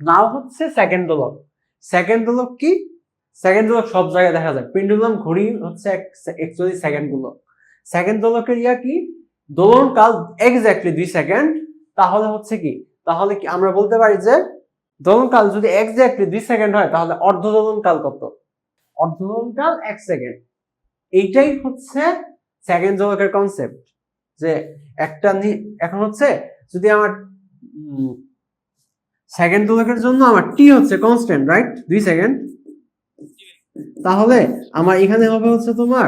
নাও হচ্ছে সেকেন্ড দোলক। সেকেন্ড দোলক কি? সেকেন্ড দোলক সব জায়গায় দেখা যায়। পেন্ডুলাম ঘড়ি হচ্ছে অ্যাকচুয়ালি সেকেন্ড দোলক। সেকেন্ড দোলকের ইয়া কি? দোলন কাল এক্স্যাক্টলি দুই সেকেন্ড তাহলে হচ্ছে কি? তাহলে কি আমরা বলতে পারি যে দোলন কাল যদি এক্স্যাক্টলি দুই সেকেন্ড হয়, তাহলে অর্ধ দোলন কাল কত? অর্ধ দোলন কাল এক সেকেন্ড এইটাই হচ্ছে সেকেন্ড দোলকের কনসেপ্ট যে একটা এখন হচ্ছে যদি আমার সেকেন্ড দোলকের জন্য আমার টি হচ্ছে কনস্ট্যান্ট রাইট দুই সেকেন্ড তাহলে আমার এখানে হবে হচ্ছে তোমার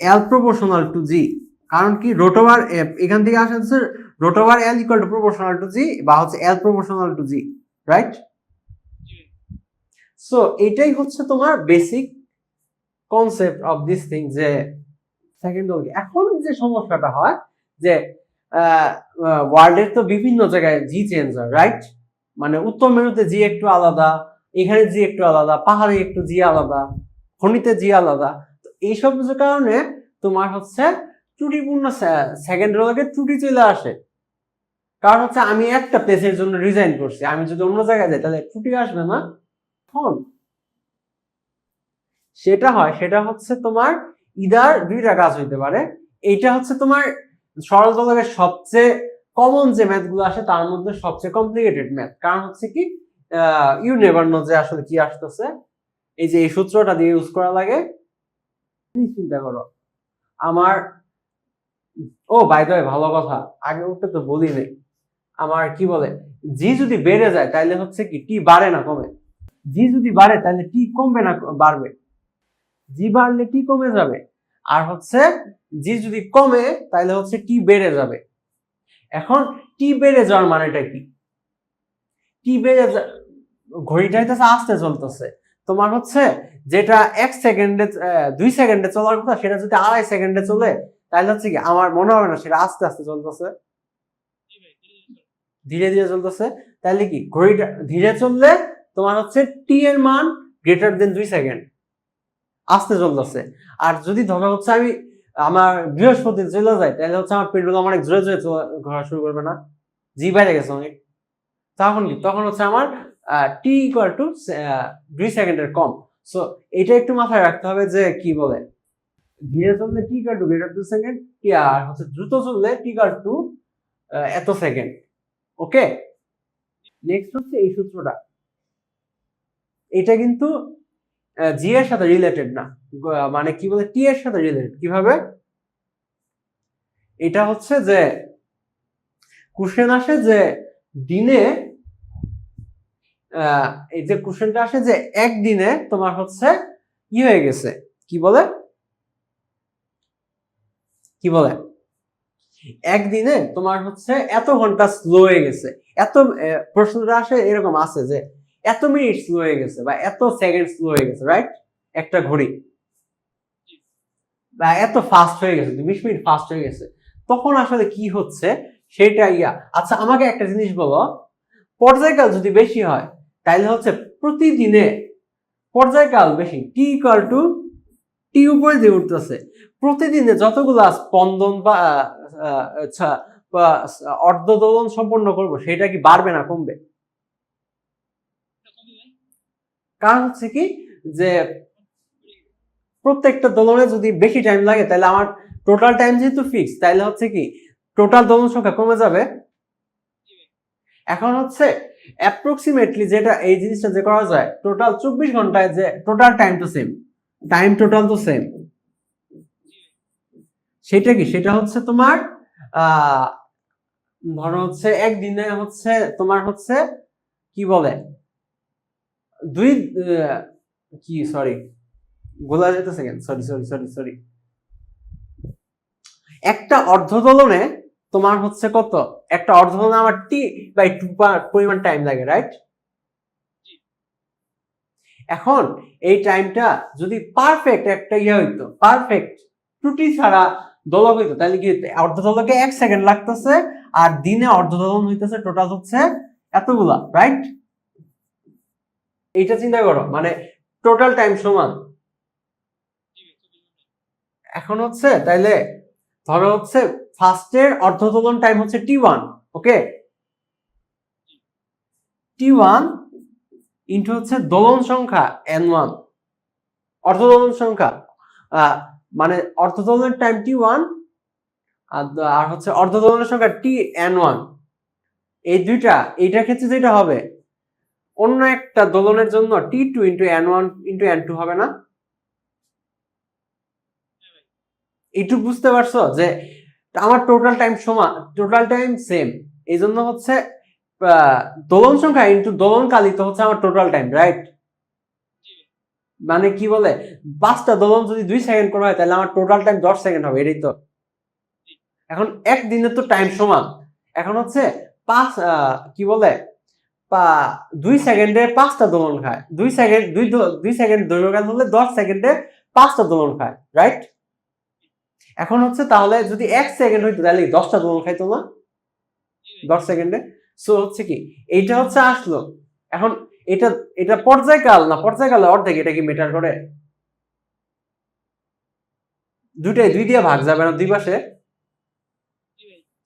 এল প্রপোর্শনাল টু জি কারণ কি? রোটোভার এখান থেকে আসে হচ্ছে রোটোভার L equal to proportional to G বা হচ্ছে L proportional to G right so এটাই হচ্ছে তোমার basic concept of this thing যে সেকেন্ড এখন যে সমস্যাটা হয়, যে ওয়ার্ল্ডের তো বিভিন্ন জায়গায় জি চেঞ্জ হয় রাইট মানে উত্তর মেরুতে জি একটু আলাদা, এখানে জি একটু আলাদা, পাহাড়ে একটু জি আলাদা, খনিতে জি আলাদা। তো এইসব কারণে তোমার হচ্ছে ত্রুটিপূর্ণ সেকেন্ড রোলকে ত্রুটি চলে আসে। কারণ হচ্ছে আমি একটা প্লেসের জন্য রিজাইন করছি। আমি যদি অন্য জায়গায় যাই, তাহলে ত্রুটি আসবে না। ফোন সেটা হয়, সেটা হচ্ছে তোমার ইদার দুইটা কাজ হইতে পারে। এইটা হচ্ছে তোমার সরল সবচেয়ে কমন যে ম্যাথগুলো আসে, তার মধ্যে সবচেয়ে কমপ্লিকেটেড ম্যাথ কারণ হচ্ছে কি ইউ নেভার নো যে আসলে কি আসতেছে। এই যে এই সূত্রটা দিয়ে ইউজ করা লাগে, তুমি চিন্তা করো। আমার, ও বাই দ্য ভালো কথা। আগে উঠতে তো বলি নেই। আমার কি বলে জি যদি বেড়ে যায় তাহলে হচ্ছে কি টি বাড়ে না কমে। জি যদি বাড়ে তাহলে টি কমবে না, বাড়বে। জি বাড়লে টি কমে যাবে। আর হচ্ছে জি যদি কমে তাহলে হচ্ছে টি বেড়ে যাবে। এখন টি বেড়ে যাওয়ার মানেটা কি? টি বেড়ে যা- ঘড়িটা হইতেছে আস্তে চলতেছে। তোমার হচ্ছে যেটা এক সেকেন্ডে দুই সেকেন্ডে চলার কথা, সেটা যদি আড়াই সেকেন্ডে চলে তাহলে হচ্ছে কি আমার মনে হবে না সেটা আস্তে আস্তে চলতেছে। ধীরে ধীরে চলতেছে। তাহলে কি? ঘড়িটা ধীরে চললে তোমার হচ্ছে টি এর মান গ্রেটার দেন দুই সেকেন্ড আস্তে চলতেছে। আর যদি ধরা হচ্ছে আমি আমার বৃহস্পতি চলে যায়, তাহলে হচ্ছে আমার পেন্ডুলাম অনেক জোরে জোরে ঘোরা শুরু করবে না। জি, বাইরে গেছে অনেক। তখন কি? তখন হচ্ছে আমার টি ইকুয়াল টু দুই সেকেন্ডের কম। সো এটা একটু মাথায় রাখতে হবে যে কি বলে? ধীরে চললে T equal to greater to second কি আর হচ্ছে দ্রুত চললে টি ইকুয়াল টু এত সেকেন্ড ওকে নেক্সট হচ্ছে এই সূত্রটা। এটা কিন্তু জি এর সাথে রিলেটেড না। মানে কি বলে? টি এর সাথে রিলেটেড কীভাবে? এটা হচ্ছে যে কোশ্চেন আসে যে, দিনে এই যে কোশ্চেনটা আসে যে, একদিনে তোমার হচ্ছে কি হয়ে গেছে? কি বলে? কি বলে? একদিনে তোমার হচ্ছে এত ঘণ্টা স্লো হয়ে গেছে। এত প্রশ্নটা আসে এরকম আছে যে এত মিনিট স্লো হয়ে গেছে বা এত সেকেন্ড স্লো হয়ে গেছে রাইট একটা ঘড়ি। বা এত ফাস্ট হয়ে গেছে, বিশ মিনিট ফাস্ট হয়ে গেছে। তখন আসলে কি হচ্ছে? সেটা ইয়া। আচ্ছা আমাকে একটা জিনিস বলো। পর্যায়কাল যদি বেশি হয় তাহলে হচ্ছে প্রতিদিনে পর্যায়কাল বেশি টি ইকুয়াল টু টি উপরে দিয়ে উঠতেছে। প্রতিদিনে যতগুলা স্পন্দন বা আচ্ছা অর্ধদোলন সম্পন্ন করব, সেটা কি বাড়বে না কমবে? কারণ হচ্ছে কি যে প্রত্যেকটা দোলনে যদি বেশি টাইম লাগে, তাহলে আমার টোটাল টাইম যেহেতু ফিক্স তাহলে হচ্ছে কি টোটাল দোলন সংখ্যা কমে যাবে। এখন হচ্ছে অ্যাপ্রক্সিমেটলি যেটা এই জিনিসটা যে করা যায় টোটাল চব্বিশ ঘন্টায় যে টোটাল টাইম তো সেম টাইম টোটাল তো সেম সেটা কি? সেটা হচ্ছে তোমার ধরো হচ্ছে একদিনে হচ্ছে তোমার হচ্ছে কি বলে? দুই কি সরি গোলা যেতেছে কেন? সরি সরি সরি সরি একটা অর্ধদলনে তোমার হচ্ছে কত? একটা অর্ধদলনে আমার টি বাই টু পরিমাণ টাইম লাগে রাইট এখন এই টাইমটা যদি পারফেক্ট একটা ইয়ে হইতো পারফেক্ট ত্রুটি ছাড়া দোলক হইতো তাহলে কি হইতো? অর্ধদলকে এক সেকেন্ড লাগতেছে আর দিনে অর্ধদলন হইতেছে টোটাল হচ্ছে এতগুলা রাইট এইটা চিন্তা করো মানে টোটাল টাইম সমান। এখন হচ্ছে তাইলে ধরো হচ্ছে ফার্স্টের অর্ধদোলন টাইম হচ্ছে T one okay T one into হচ্ছে দোলন সংখ্যা এন ওয়ান অর্থদোলন সংখ্যা। মানে অর্থদোলনের টাইম টি ওয়ান আর হচ্ছে অর্ধদোলনের সংখ্যা টি এন ওয়ান এই দুইটা, এইটার ক্ষেত্রে যেটা হবে অন্য একটা দোলনের জন্য T two into N one into N two হবে না? এইটুকু বুঝতে পারছ যে আমার টোটাল টাইম সমান টোটাল টাইম সেম এই জন্য হচ্ছে দোলন সংখ্যা ইন্টু দোলন কালিত হচ্ছে আমার টোটাল টাইম রাইট মানে কি বলে? পাঁচটা দোলন যদি দুই সেকেন্ড করা হয়, তাহলে আমার টোটাল টাইম দশ সেকেন্ড হবে, এটাই তো। এখন এক দিনের তো টাইম সমান। এখন হচ্ছে পাঁচ কি বলে? দুই সেকেন্ডে পাঁচটা দোলন খায়। দুই সেকেন্ড, দুই দুই সেকেন্ড দৈর্ঘ্যকাল হলে দশ সেকেন্ডে পাঁচটা দোলন খায় রাইট এখন হচ্ছে তাহলে যদি এক সেকেন্ড হইতো, তাহলে দশটা দোলন খাইতো না? দশ সেকেন্ডে? সো হচ্ছে কি, এইটা হচ্ছে আসলো। এখন এটা এটা পর্যায়কাল না, পর্যায়কালে অর্ধেক এটা কি মেটার করে? দুইটাই, দুই দিয়ে ভাগ যাবে না, দুই পাশে?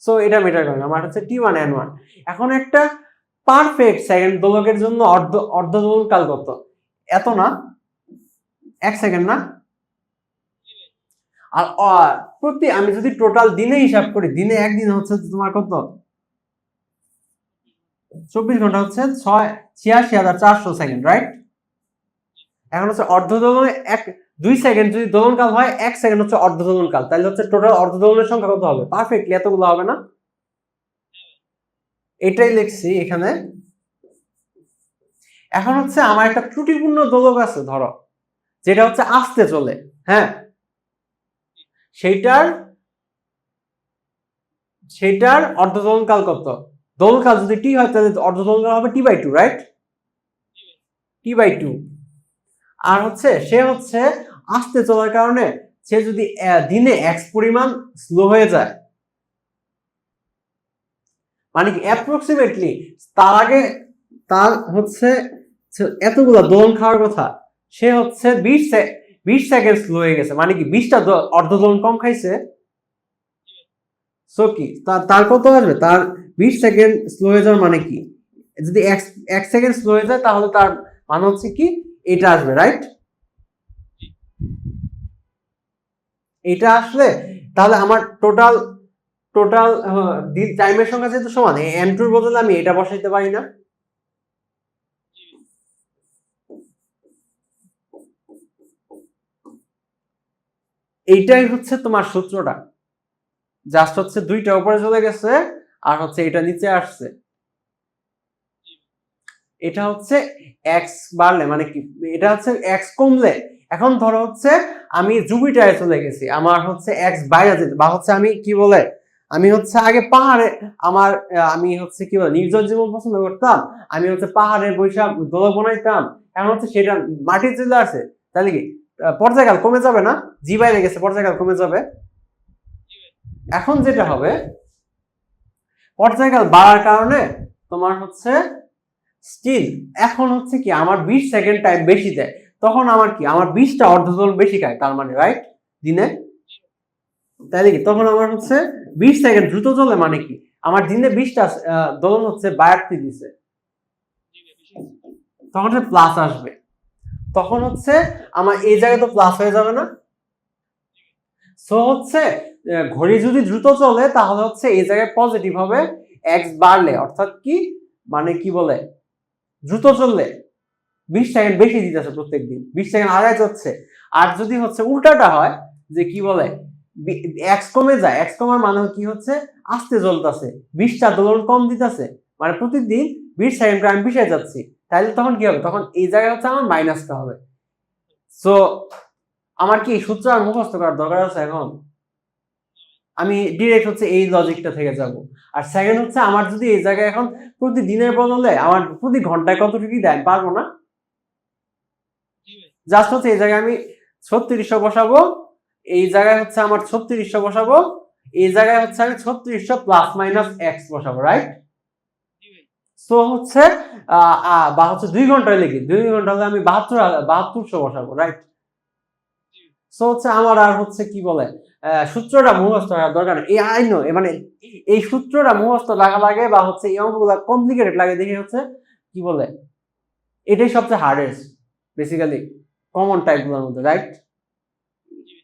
সো এটা মেটার করে আমার হচ্ছে টি ওয়ান এন ওয়ান এখন একটা পারফেক্ট সেকেন্ড দোলকের জন্য অর্ধ অর্ধ দোলন কাল কত? এত না? এক সেকেন্ড না? আর প্রতি, আমি যদি টোটাল দিনে হিসাব করি, দিনে একদিন হচ্ছে তোমার কত? চব্বিশ ঘণ্টা হচ্ছে ছয়, ছিয়াশি হাজার চারশো সেকেন্ড রাইট এখন হচ্ছে অর্ধ দোলনে এক, দুই সেকেন্ড যদি দোলন কাল হয়, এক সেকেন্ড হচ্ছে অর্ধ দোলন কাল তাহলে হচ্ছে টোটাল অর্ধ দোলনের সংখ্যা কত হবে? পারফেক্টলি এতগুলো হবে না? এটাই লিখছি এখানে। এখন হচ্ছে আমার একটা ত্রুটিপূর্ণ দোলক আছে, ধরো, যেটা হচ্ছে আস্তে চলে হ্যাঁ? সেইটার সেইটার অর্ধ দোলনকাল কত? দোলনকাল যদি টি হয়, তাহলে অর্ধ দোলনকাল হবে T by two right T by two আর হচ্ছে, সে হচ্ছে আস্তে চলার কারণে সে যদি দিনে এক্স পরিমাণ স্লো হয়ে যায় মানে কি অ্যাপ্রক্সিমেটলি তার আগে তার হচ্ছে এতগুলো দোলন খাওয়ার কথা সে হচ্ছে বিশ বিশ সেকেন্ড স্লো হয়ে গেছে মানে কি বিশটা অর্ধ দোলন কম খাইছে? সো কি তার কত আসবে? তার বিশ সেকেন্ড স্লো হয়ে যাওয়ার মানে কি? যদি এক সেকেন্ড স্লো হয়ে যায় তাহলে তার মানে হচ্ছে কি এটা আসবে রাইট এটা আসলে তাহলে আমার টোটাল টোটাল টাইমের সংখ্যা যেহেতু সমান এম টুর বদলে আমি এটা বসাইতে পারি না। এইটাই হচ্ছে তোমার সূত্রটা। জাস্ট হচ্ছে দুইটা উপরে চলে গেছে, আর হচ্ছে এটা নিচে আসছে। এটা হচ্ছে এক্স বাড়লে মানে কি, এটা হচ্ছে এক্স কমলে। এখন ধরো হচ্ছে আমি জুপিটারে চলে গেছি, আমার হচ্ছে এক্স বাইরে যেতে বা হচ্ছে আমি কি বলে আমি হচ্ছে আগে পাহাড়ে আমার আমি হচ্ছে কি বলে, নির্জন জীবন পছন্দ করতাম, আমি হচ্ছে পাহাড়ে বৈশাখ দোলক বানাইতাম, এখন হচ্ছে সেটা মাটির চলে আসে তাহলে কি পর্যায়কাল কমে যাবে না? জি বাইরে গেছে পর্যায়কাল কমে যাবে। এখন যেটা হবে, পর্যায়কাল বাড়ার কারণে তোমার হচ্ছে স্টিল এখন হচ্ছে কি আমার বিশ সেকেন্ড টাইম বেশি দেয়, তখন আমার কি, আমার বিশটা অর্ধদোলন বেশি খায়, তার মানে রাইট দিনে? তাইলে কি তখন আমার হচ্ছে বিশ সেকেন্ড, দ্রুত চলে মানে কি? আমার দিনে বিশটা দোলন হচ্ছে বায়াত্তি দিছে। তখন হচ্ছে প্লাস আসবে। তখন হচ্ছে আমার এই জায়গায় তো প্লাস হয়ে যাবে না। সো হচ্ছে ঘড়ি যদি দ্রুত চলে, তাহলে হচ্ছে এই জায়গায় পজিটিভ হবে এক্স বাড়লে। অর্থাৎ কি? মানে কি বলে? দ্রুত চললে। বিশ সেকেন্ড বেশি দিতেছে প্রত্যেক দিন বিশ সেকেন্ড আগায় যাচ্ছে। আর যদি হচ্ছে উল্টাটা হয়, যে কি বলে? এক্স কমে যায় এক্স কমার মানে কি হচ্ছে? আস্তে চলতেছে বিশটা দোলন কম দিতেছে মানে প্রতিদিন বিশ সেকেন্ড করে আমি পিছিয়ে যাচ্ছি। তাহলে তখন কি হবে? তখন এই জায়গায় হচ্ছে আমার মাইনাসটা হবে। সো আমার কি সূত্র আর মুখস্থ করার দরকার আছে এখন? আমি ডিরেক্ট হচ্ছে এই লজিকটা থেকে যাব। আর সেকেন্ড হচ্ছে আমার যদি এই জায়গায় এখন প্রতিদিনের বদলে আমার প্রতি ঘন্টায় কতটুকু আমি পারব না? জাস্ট হচ্ছে এই জায়গায় আমি ছত্রিশশো বসাবো এই জায়গায় হচ্ছে আমার ছত্রিশশো বসাবো, এই জায়গায় হচ্ছে আমি ছত্রিশশো প্লাস মাইনাস এক্স বসাবো রাইট সো হচ্ছে বা হচ্ছে দুই ঘন্টায় লিখি, দুই ঘণ্টা হলে আমি বাহাত্তর, বাহাত্তরশো বসাবো রাইট সো হচ্ছে আমার আর হচ্ছে কি বলে সূত্রটা মুখস্থ রাখার দরকার এই আইন মানে এই সূত্রটা মুখস্থ রাখা লাগে বা হচ্ছে এই অঙ্কগুলো কমপ্লিকেটেড লাগে দেখে হচ্ছে কি বলে, এটাই সবচেয়ে হার্ডেস্ট বেসিক্যালি কমন টাইপগুলোর মধ্যে রাইট